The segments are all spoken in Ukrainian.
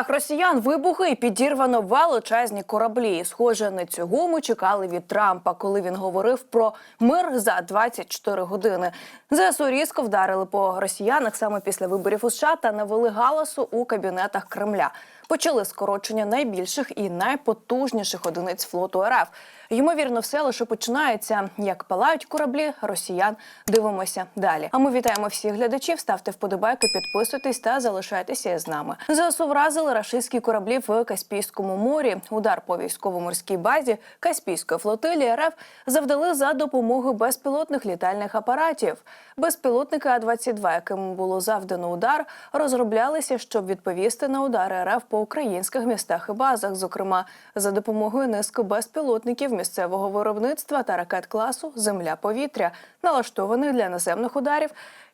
морях росіян вибухи і підірвано величезні кораблі. Схоже, не цього ми чекали від Трампа, коли він говорив про мир за 24 години. ЗСУ різко вдарили по росіянах саме після виборів у США та навели галасу у кабінетах Кремля. Почали скорочення найбільших і найпотужніших одиниць флоту РФ. Ймовірно, все лише починається. Як палають кораблі росіян. Дивимося далі. А ми вітаємо всіх глядачів. Ставте вподобайки, підписуйтесь та залишайтеся з нами. ЗСУ вразили рашистські кораблі в Каспійському морі. Удар по військово-морській базі Каспійської флотилії РФ завдали за допомогою безпілотних літальних апаратів. Безпілотники А-22, яким було завдано удар, розроблялися, щоб відповісти на удари РФ по українських містах і базах, зокрема за допомогою низки безпілотників місцевого виробництва та ракет класу Земля-повітря, налаштованих для наземних ударів.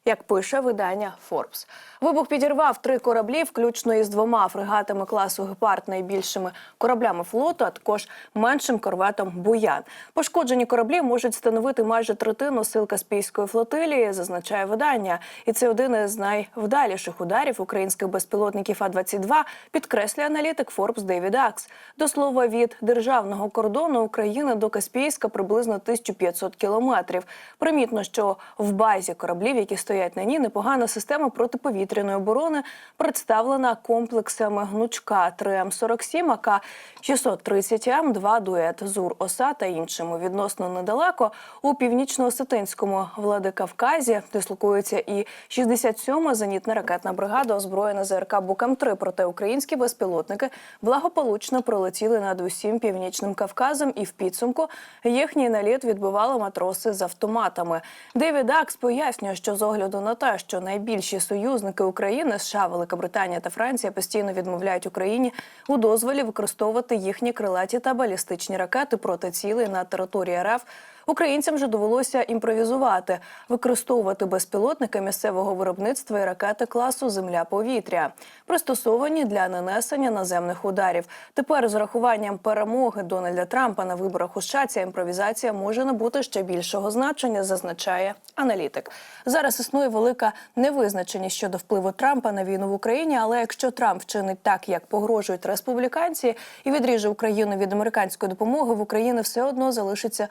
Як пише видання Forbes. вибух підірвав три кораблі, включно із двома фрегатами класу Гепард, найбільшими кораблями флоту, а також меншим корветом Буян. Пошкоджені кораблі можуть становити майже третину сил Каспійської флотилії, зазначає видання. І це один із найвдаліших ударів українських безпілотників А-22, підкреслює аналітик Forbes Девід Акс. До слова, від державного кордону України до Каспійська приблизно 1500 кілометрів. Примітно, що в базі кораблів, які стоять на ній, непогана система протиповітряної оборони, представлена комплексами гнучка 3М47, АК 630М, 2 дует ЗУР ОСА та іншими. Відносно недалеко у північно-осетинському Владикавказі дислокується і 67-ма зенітна ракетна бригада, озброєна ЗРК Букам-3. Проте українські безпілотники благополучно пролетіли над усім північним Кавказом, і в підсумку їхній наліт відбивали матроси з автоматами. Девід Акс пояснює, що з огляду на те, що найбільші союзники України США, Велика Британія та Франція постійно відмовляють Україні у дозволі використовувати їхні крилаті та балістичні ракети проти цілей на території РФ. Українцям же довелося імпровізувати, використовувати безпілотники місцевого виробництва і ракети класу Земля-повітря, пристосовані для нанесення наземних ударів. Тепер з урахуванням перемоги Дональда Трампа на виборах у США ця імпровізація може набути ще більшого значення, зазначає аналітик. Зараз існує велика невизначеність щодо впливу Трампа на війну в Україні. Але якщо Трамп вчинить так, як погрожують республіканці, і відріже Україну від американської допомоги, в Україні все одно залишиться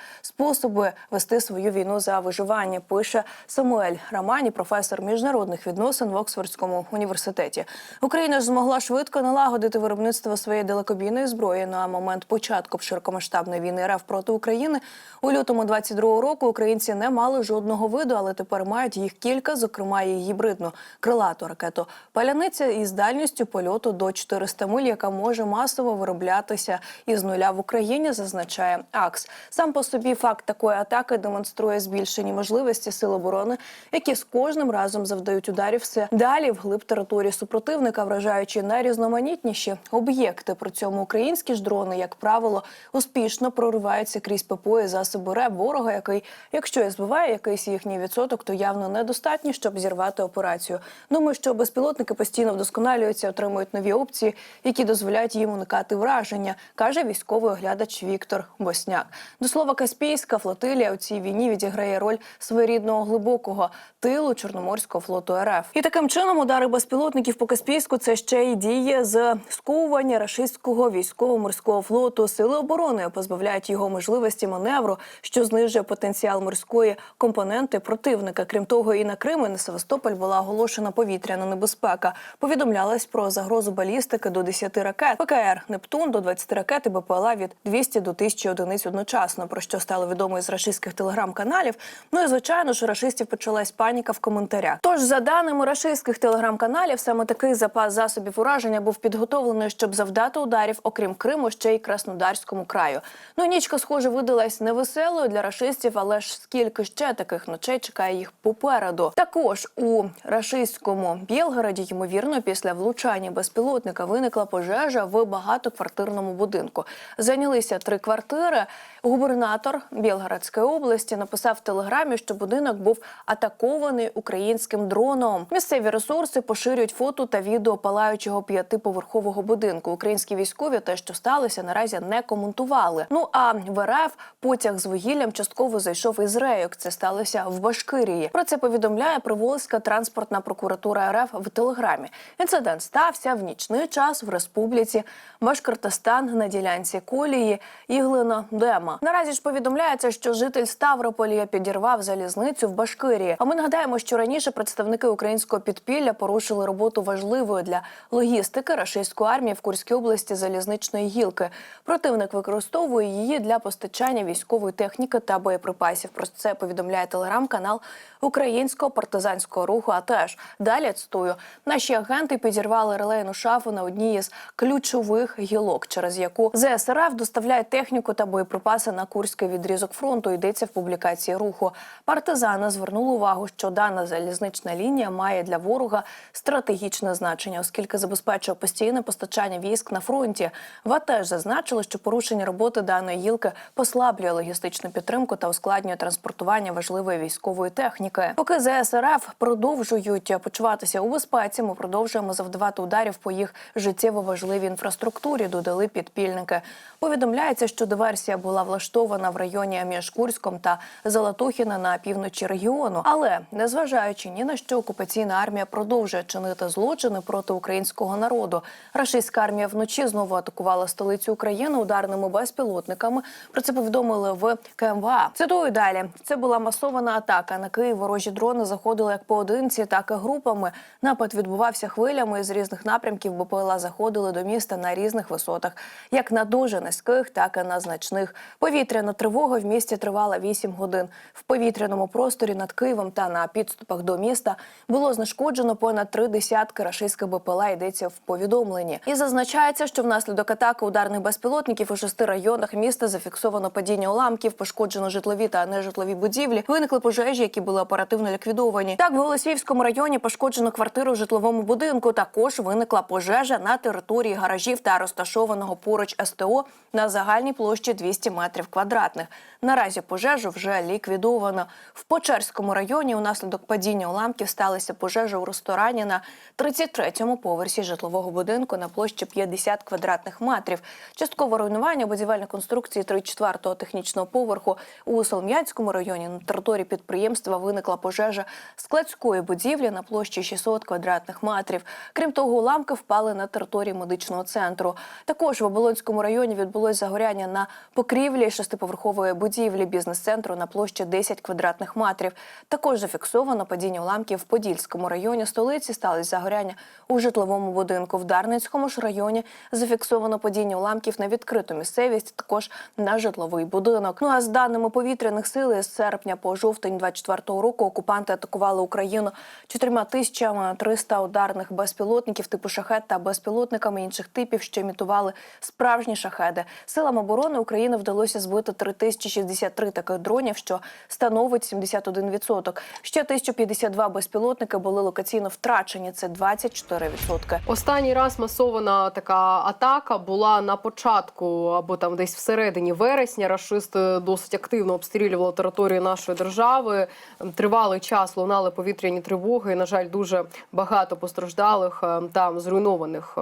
способи вести свою війну за виживання. Пише Самуель Рамані, професор міжнародних відносин в Оксфордському університеті. Україна ж змогла швидко налагодити виробництво своєї далекобійної зброї на момент початку широкомасштабної війни РФ проти України. У лютому 22-го року українці не мали жодного виду, але тепер мають їх кілька, зокрема і гібридну крилату ракету Паляниця із дальністю польоту до 400 миль, яка може масово вироблятися із нуля в Україні, зазначає АКС. Сам по собі факт такої атаки демонструє збільшені можливості сил оборони, які з кожним разом завдають ударів все далі вглиб території супротивника, вражаючи найрізноманітніші об'єкти. При цьому українські ж дрони, як правило, успішно прориваються крізь ППО і засоби РЕБ ворога, який, якщо і збиває якийсь їхній відсоток, то явно недостатньо, щоб зірвати операцію. Думаю, що безпілотники постійно вдосконалюються, отримують нові опції, які дозволяють їм уникати враження, каже військовий оглядач Віктор Босняк. До слова, Каспійська флотилія у цій війні відіграє роль своєрідного глибокого тилу Чорноморського флоту РФ. І таким чином удари безпілотників по Каспійську це ще й діє з сковування рашистського військово-морського флоту. Сили оборони позбавляють його можливості маневру, що знижує потенціал морської компоненти противника. Крім того, і на Крим і на Севастополь була оголошена повітряна небезпека. Повідомлялось про загрозу балістики до 10 ракет. ПКР Нептун до 20 ракет і БПЛА від 200 до 1000 одиниць одночасно. Про що стало відомо із рашистських телеграм-каналів. Ну і звичайно ж у рашистів почалась паніка в коментарях. Тож, за даними рашистських телеграм-каналів, саме такий запас засобів ураження був підготовлений, щоб завдати ударів, окрім Криму, ще й Краснодарському краю. Ну нічка, схоже, видалась невеселою для рашистів, але ж скільки ще таких ночей чекає їх попереду. Також у рашистському Білгороді, ймовірно, після влучання безпілотника виникла пожежа в багатоквартирному будинку. Зайнялися три квартири. Губернатор Білгородської області, написав в телеграмі, що будинок був атакований українським дроном. Місцеві ресурси поширюють фото та відео палаючого п'ятиповерхового будинку. Українські військові те, що сталося, наразі не коментували. Ну а в РФ потяг з вугіллям частково зайшов із рейок. Це сталося в Башкирії. Про це повідомляє Приволзька транспортна прокуратура РФ в телеграмі. Інцидент стався в нічний час в республіці Башкортостан на ділянці колії Іглина Дема. Наразі ж повідомляється, що житель Ставрополя підірвав залізницю в Башкирії. А ми нагадаємо, що раніше представники українського підпілля порушили роботу важливої для логістики рашистської армії в Курській області залізничної гілки. Противник використовує її для постачання військової техніки та боєприпасів. Про це повідомляє телеграм-канал українського партизанського руху. А теж далі цитую, наші агенти підірвали релейну шафу на одній із ключових гілок, через яку ЗСРФ доставляє техніку та боєприпаси на курський відрізок фронту. Йдеться в публікації руху. Партизани звернули увагу, що дана залізнична лінія має для ворога стратегічне значення, оскільки забезпечує постійне постачання військ на фронті. ВА теж зазначили, що порушення роботи даної гілки послаблює логістичну підтримку та ускладнює транспортування важливої військової техніки. Поки ЗСРФ продовжують почуватися у безпеці, ми продовжуємо завдавати ударів по їх життєво важливій інфраструктурі. Додали підпільники. Повідомляється, що диверсія була влаштована в районі між Курськом та Золотухіна на півночі регіону. Але незважаючи ні на що, окупаційна армія продовжує чинити злочини проти українського народу. Рашистська армія вночі знову атакувала столицю України ударними безпілотниками. Про це повідомили в КМВА. Цитую далі. Це була масована атака. На Київ ворожі дрони заходили як поодинці, так і групами. Напад відбувався хвилями з різних напрямків. БПЛА заходили до міста на різних висотах, як на дуже низьких, так і на значних. Повітряна тривога в місті тривала 8 годин. В повітряному просторі над Києвом та на підступах до міста було знешкоджено понад три десятки рашистських БПЛА. Йдеться в повідомленні. І зазначається, що внаслідок атаки ударних безпілотників у шести районах міста зафіксовано падіння уламків, пошкоджено житлові та нежитлові будівлі. Виникли пожежі, які були оперативно ліквідовані. Так, в Голосіївському районі пошкоджено квартиру в житловому будинку. Також виникла пожежа на території гаражів та розташованого поруч СТО на загальній площі 200 метрів квадратних. Наразі пожежу вже ліквідовано. В Почерському районі унаслідок падіння уламків сталася пожежа у ресторані на 33-му поверсі житлового будинку на площі 50 квадратних метрів. Часткове руйнування будівельної конструкції 34-го технічного поверху у Солом'янському районі на території підприємства виникла пожежа складської будівлі на площі 600 квадратних метрів. Крім того, уламки впали на території медичного центру. Також в Оболонському районі відбулось загоряння на покрівлі шестиповерхової будівлі бізнес-центру на площі 10 квадратних метрів. Також зафіксовано падіння уламків в Подільському районі столиці. Сталося загоряння у житловому будинку. В Дарницькому ж районі зафіксовано падіння уламків на відкриту місцевість, також на житловий будинок. Ну а з даними повітряних сил з серпня по жовтень 24-го року окупанти атакували Україну 4300 ударних безпілотників типу шахет та безпілотниками інших типів, що імітували справжні шахеди. Силам оборони України вдалося збити 3063 таких дронів, що становить 71%. Ще 1052 безпілотники були локаційно втрачені. Це 24%. Останній раз масована така атака була на початку або там десь всередині вересня. Рашисти досить активно обстрілювали територію нашої держави. Тривалий час лунали повітряні тривоги. І, на жаль, дуже багато постраждалих е, та зруйнованих е,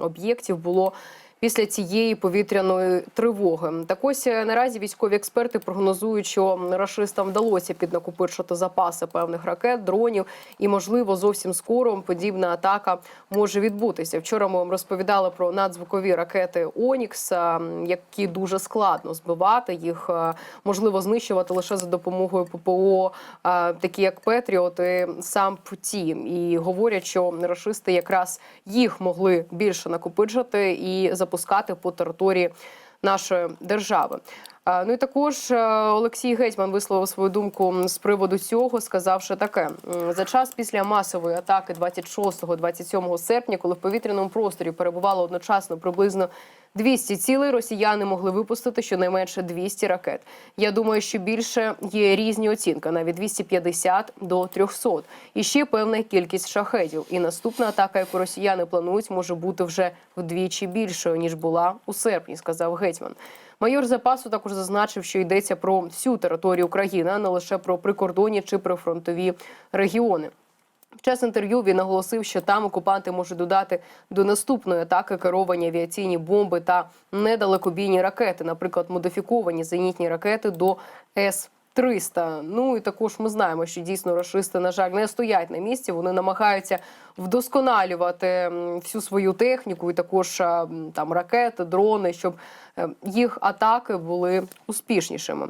об'єктів було. Після цієї повітряної тривоги так ось е, наразі військові експерти прогнозують, що рашистам вдалося піднакопичити запаси певних ракет, дронів, і можливо зовсім скоро подібна атака може відбутися. Вчора ми вам розповідали про надзвукові ракети Онікс, е, які дуже складно збивати. Їх е, можливо знищувати лише за допомогою ППО, такі як Петріот сам Путі. І говорять, що рашисти якраз їх могли більше накопичити і запускати по території нашої держави. Ну і також е, Олексій Гетьман висловив свою думку з приводу цього, сказавши таке: за час після масової атаки 26-27 серпня, коли в повітряному просторі перебувало одночасно приблизно 200 цілей росіяни могли випустити щонайменше 200 ракет. Я думаю, що більше є різні оцінки, навіть 250 до 300. І ще певна кількість шахедів. І наступна атака, яку росіяни планують, може бути вже вдвічі більшою ніж була у серпні, сказав гетьман. Майор запасу також зазначив, що йдеться про всю територію України, а не лише про прикордонні чи прифронтові регіони. В час інтерв'ю він наголосив, що там окупанти можуть додати до наступної атаки керовані авіаційні бомби та недалекобійні ракети, наприклад, модифіковані зенітні ракети до С. 300. Ну і також ми знаємо, що дійсно рашисти, на жаль, не стоять на місці. Вони намагаються вдосконалювати всю свою техніку, і також там ракети, дрони, щоб е, їх атаки були успішнішими.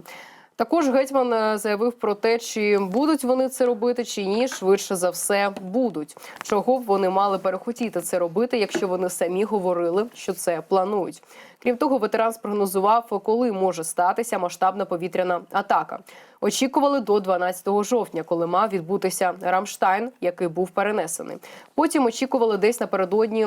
Також гетьман е, заявив про те, чи будуть вони це робити, чи ні. Швидше за все будуть. Чого б вони мали перехотіти це робити, якщо вони самі говорили, що це планують. Крім того, ветеран спрогнозував, коли може статися масштабна повітряна атака. Очікували до 12 жовтня, коли мав відбутися Рамштайн, який був перенесений. Потім очікували десь напередодні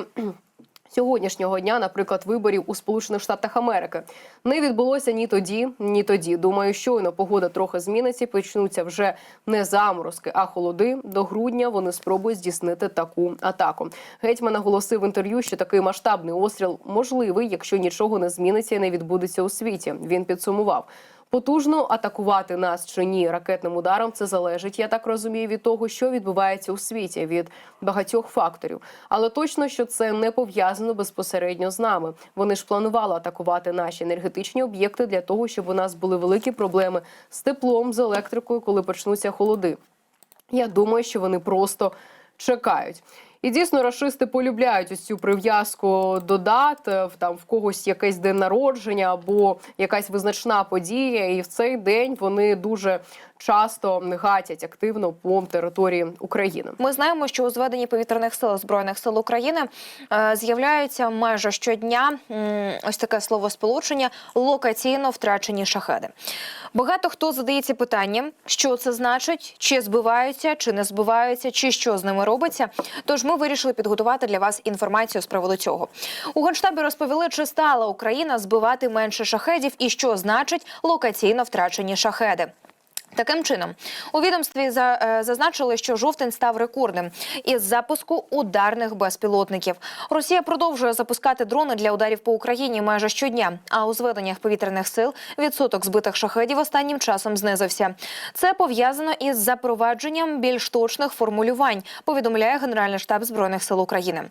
сьогоднішнього дня, наприклад, виборів у Сполучених Штатах Америки. Не відбулося ні тоді, ні тоді. Думаю, щойно погода трохи зміниться. Почнуться вже не заморозки, а холоди. До грудня вони спробують здійснити таку атаку. Гетьман наголосив в інтерв'ю, що такий масштабний остріл можливий, якщо нічого не зміниться і не відбудеться у світі. Він підсумував. Потужно атакувати нас чи ні ракетним ударом це залежить, я так розумію, від того, що відбувається у світі, від багатьох факторів. Але точно, що це не пов'язано безпосередньо з нами. Вони ж планували атакувати наші енергетичні об'єкти для того, щоб у нас були великі проблеми з теплом, з електрикою, коли почнуться холоди. Я думаю, що вони просто чекають. І дійсно рашисти полюбляють ось цю прив'язку до дат, е, там в когось якийсь день народження або якась визначна подія. І в цей день вони дуже часто гатять активно по території України. Ми знаємо, що у зведенні повітряних сил збройних сил України е, з'являються майже щодня ось таке словосполучення локаційно втрачені шахеди. Багато хто задається питанням, що це значить, чи збиваються, чи не збиваються, чи що з ними робиться. Тож ми вирішили підготувати для вас інформацію з приводу цього. У генштабі розповіли, чи стала Україна збивати менше шахедів і що значить локаційно втрачені шахеди. Таким чином, у відомстві е, зазначили, що жовтень став рекордним із запуску ударних безпілотників. Росія продовжує запускати дрони для ударів по Україні майже щодня. А у зведеннях повітряних сил відсоток збитих шахедів останнім часом знизився. Це пов'язано із запровадженням більш точних формулювань. Повідомляє Генеральний штаб збройних сил України.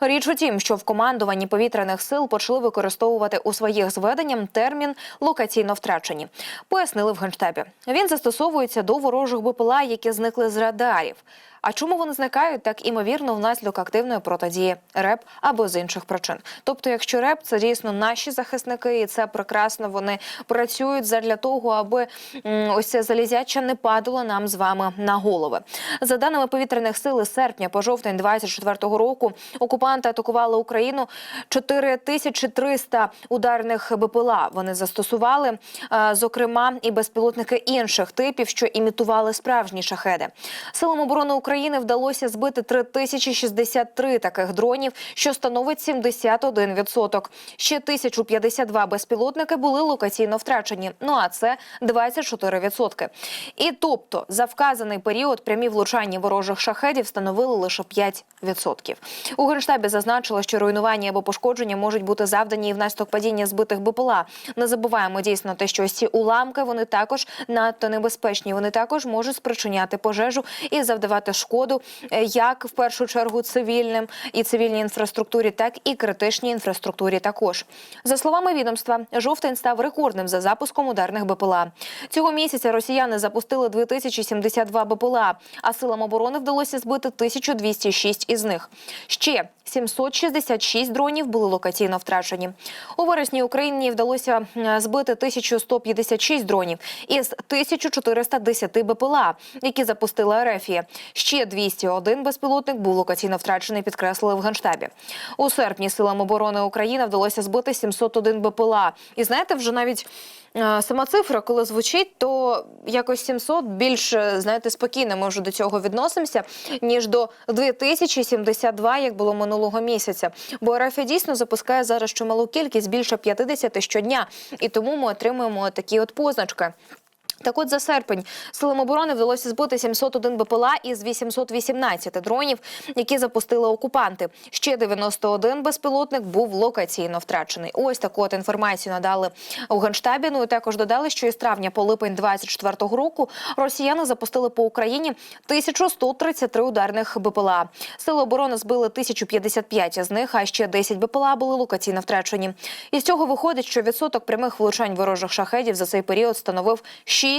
Річ у тім, що в командуванні повітряних сил почали використовувати у своїх зведеннях термін локаційно втрачені. Пояснили в генштабі. Він застосовується до ворожих БПЛА, які зникли з радарів. А чому вони зникають, так імовірно, внаслідок активної протидії РЕП або з інших причин. Тобто, якщо РЕП це дійсно наші захисники, і це прекрасно вони працюють задля того, аби ось це залізяча не падало нам з вами на голови. За даними повітряних сил, серпня по жовтень 24-го року окупанти атакували Україну 4300 ударних БПЛА. Вони застосували, е, зокрема, і безпілотники інших типів, що імітували справжні шахеди. Силам оборони України вдалося збити 3063 таких дронів, що становить 71%. Ще 1052 безпілотники були локаційно втрачені. Ну а це 24%. І тобто за вказаний період прямі влучання ворожих шахедів становили лише 5%. У генштабі зазначили, що руйнування або пошкодження можуть бути завдані і внаслідок падіння збитих БПЛА. Не забуваємо дійсно те, що ось ці уламки вони також надто небезпечні. Вони також можуть спричиняти пожежу і завдавати шкоду е, як в першу чергу цивільним і цивільній інфраструктурі, так і критичній інфраструктурі. Також за словами відомства, жовтень став рекордним за запуском ударних БПЛА. Цього місяця росіяни запустили 2072 БПЛА, а силам оборони вдалося збити 1206 із них. Ще 766 дронів були локаційно втрачені. У вересні Україні вдалося збити 1156 дронів із 1410 БПЛА, які запустила Ерефія. Ще Ще 201 безпілотник був локаційно втрачений, підкреслили в генштабі. У серпні силам оборони України вдалося збити 701 БПЛА. І знаєте, вже навіть е, сама цифра, коли звучить, то якось 700 більш е, знаєте спокійно. Ми вже до цього відносимося ніж до 2072, як було минулого місяця. Бо РФ дійсно запускає зараз чималу кількість більше 50 щодня, і тому ми отримуємо такі от позначки. Так от за серпень силам оборони вдалося збити 701 БПЛА із 818 дронів, які запустили окупанти. Ще 91 безпілотник був локаційно втрачений. Ось таку от інформацію надали у генштабі. Ну і також додали, що із травня по липень 24-го року росіяни запустили по Україні 1133 ударних БПЛА. Сили оборони збили 1055 з них, а ще 10 БПЛА були локаційно втрачені. Із цього виходить, що відсоток прямих влучань ворожих шахедів за цей період становив 6%.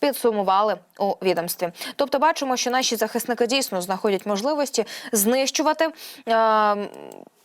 Підсумували у відомстві. Тобто, бачимо, що наші захисники дійсно знаходять можливості знищувати. Е-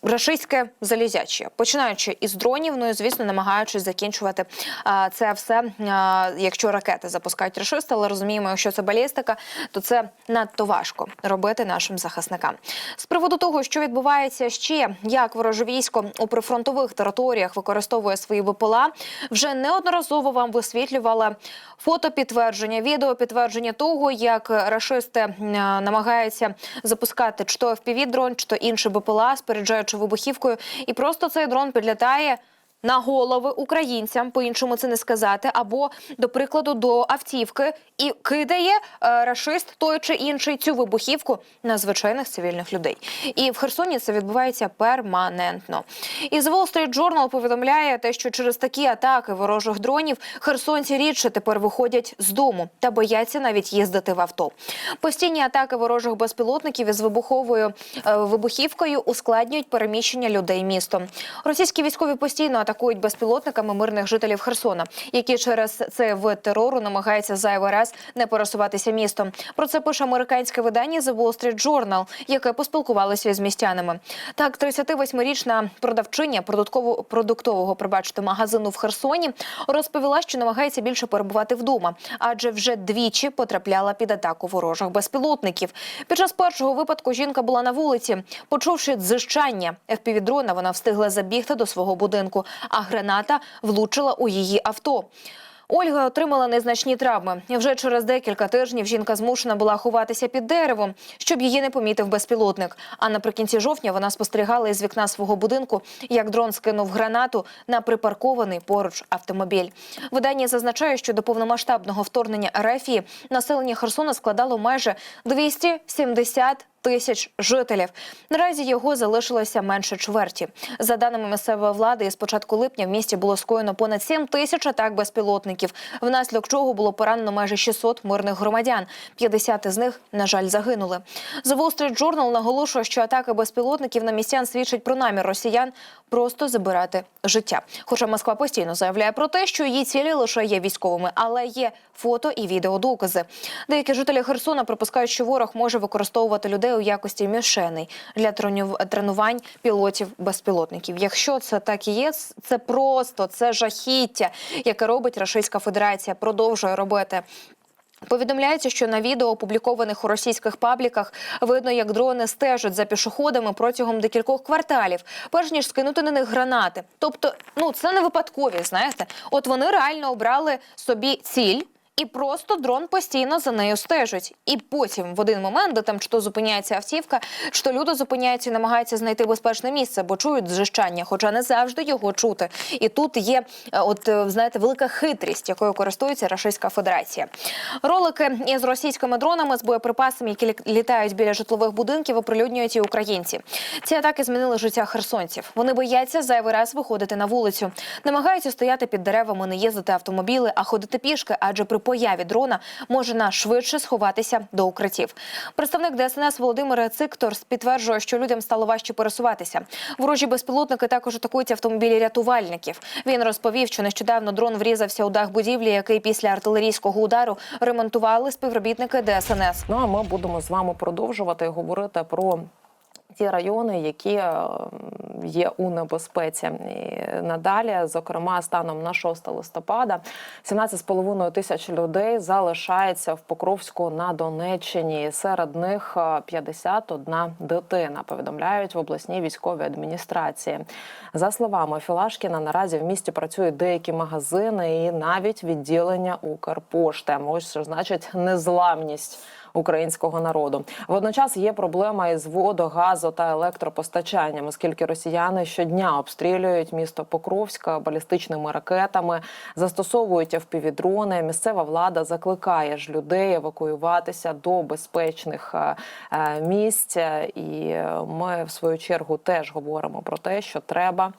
Рашистське залізяче, починаючи із дронів, ну і звісно, намагаючись закінчувати а, це все, а, якщо ракети запускають рашисти, але розуміємо, якщо це балістика, то це надто важко робити нашим захисникам. З приводу того, що відбувається ще, як вороже військо у прифронтових територіях використовує свої БПЛА, вже неодноразово вам висвітлювала фото підтвердження, відео підтвердження того, як рашисти намагаються запускати чи то fpv дрон, чи то інший БПЛА, споряджаючи вибухівкою, і просто цей дрон підлітає. На голови українцям, по-іншому це не сказати, або до прикладу до автівки і кидає е, рашист той чи інший цю вибухівку на звичайних цивільних людей. І в Херсоні це відбувається перманентно. І The Wall Street Journal повідомляє те, що через такі атаки ворожих дронів херсонці рідше тепер виходять з дому та бояться навіть їздити в авто. Постійні атаки ворожих безпілотників із вибуховою е, вибухівкою ускладнюють переміщення людей містом. Російські військові постійно атакують безпілотниками мирних жителів Херсона, які через цей вид терору намагаються зайвий раз не пересуватися містом. Про це пише американське видання The Wall Street Journal, яке поспілкувалося з містянами. Так, 38-річна продавчиня продуктового продуктового пробачте магазину в Херсоні розповіла, що намагається більше перебувати вдома, адже вже двічі потрапляла під атаку ворожих безпілотників. Під час першого випадку жінка була на вулиці. Почувши дзижчання FPV-дрона, вона встигла забігти до свого будинку, а граната влучила у її авто. Ольга отримала незначні травми. Вже через декілька тижнів жінка змушена була ховатися під деревом, щоб її не помітив безпілотник. А наприкінці жовтня вона спостерігала із вікна свого будинку, як дрон скинув гранату на припаркований поруч автомобіль. Видання зазначає, що до повномасштабного вторгнення РФ населення Херсона складало майже 270 тисяч жителів. Наразі його залишилося менше чверті. За даними місцевої влади, з початку липня в місті було скоєно понад 7 тисяч атак безпілотників, внаслідок чого було поранено майже 600 мирних громадян. 50 із них, на жаль, загинули. The Wall Street Journal наголошує, що атаки безпілотників на містян свідчать про намір росіян просто забирати життя. Хоча Москва постійно заявляє про те, що її цілі лише є військовими, але є фото і відеодокази. Деякі жителі Херсона припускають, що ворог може використовувати людей у якості мішеней для тренувань пілотів безпілотників. Якщо це так і є, це просто це жахіття, яке робить Російська Федерація, продовжує робити. Повідомляється, що на відео, опублікованих у російських пабліках, видно, як дрони стежать за пішоходами протягом декількох кварталів, перш ніж скинути на них гранати. Тобто, ну це не випадковість, знаєте. От вони реально обрали собі ціль. І просто дрон постійно за нею стежить. І потім, в один момент, де там то зупиняється автівка, то люди зупиняються і намагаються знайти безпечне місце, бо чують зжищання, хоча не завжди його чути. І тут є, е, от е, знаєте, велика хитрість, якою користується Російська Федерація. Ролики із російськими дронами з боєприпасами, які літають біля житлових будинків, оприлюднюють і українці. Ці атаки змінили життя херсонців. Вони бояться зайвий раз виходити на вулицю, намагаються стояти під деревами, не їздити автомобіли, а ходити пішки, адже при появі дрона можна швидше сховатися до укриттів. Представник ДСНС Володимир Цикторс підтверджує, що людям стало важче пересуватися. Ворожі безпілотники також атакують автомобілі рятувальників. Він розповів, що нещодавно дрон врізався у дах будівлі, який після артилерійського удару ремонтували співробітники ДСНС. Ну а ми будемо з вами продовжувати говорити про ті райони, які е, є у небезпеці. І надалі, зокрема, станом на 6 листопада, 17,5 тисяч людей залишається в Покровську на Донеччині. Серед них е, 51 дитина. Повідомляють в обласній військовій адміністрації. За словами Філашкіна, наразі в місті працюють деякі магазини і навіть відділення Укрпошти. Ось що значить незламність українського народу. Водночас є проблема із водо, газу та електропостачанням, оскільки росіяни щодня обстрілюють місто Покровська балістичними ракетами, застосовують впівдрони. Місцева влада закликає ж людей евакуюватися до безпечних е, е, місць. І ми в свою чергу теж говоримо про те, що треба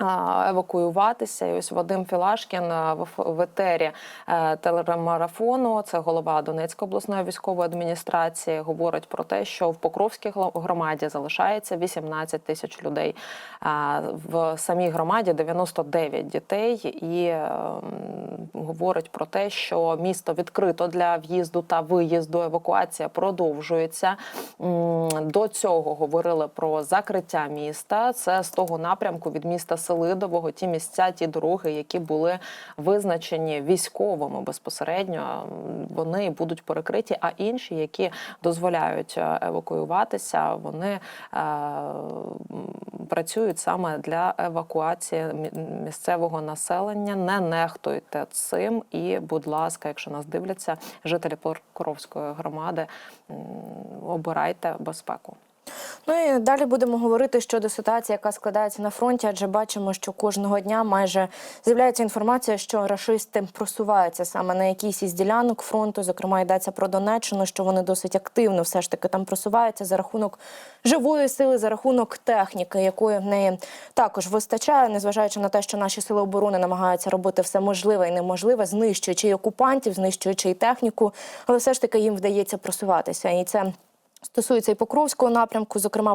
евакуюватися. І ось Вадим Філашкін в, етері е, телемарафону, це голова Донецької обласної військової адміністрації, говорить про те, що в Покровській громаді залишається 18 тисяч людей. В самій громаді 99 дітей, і е, говорить про те, що місто відкрито для в'їзду та виїзду. Евакуація продовжується. До цього говорили про закриття міста. Це з того напрямку від міста Селидового. Ті місця, ті дороги, які були визначені військовими безпосередньо, вони будуть перекриті. А інші, які дозволяють е, евакуюватися, вони е, працюють саме для евакуації місцевого населення. Не нехтуйте цим. І, будь ласка, якщо нас дивляться, жителі Покровської громади, обирайте безпеку. Ну і далі будемо говорити щодо ситуації, яка складається на фронті, адже бачимо, що кожного дня майже з'являється інформація, що рашисти просуваються саме на якійсь із ділянок фронту. Зокрема, йдеться про Донеччину, що вони досить активно все ж таки там просуваються за рахунок живої сили, за рахунок техніки, якої в неї також вистачає, незважаючи на те, що наші сили оборони намагаються робити все можливе і неможливе, знищуючи і окупантів, знищуючи і техніку, але все ж таки їм вдається просуватися, і це. Стосується і Покровського напрямку, зокрема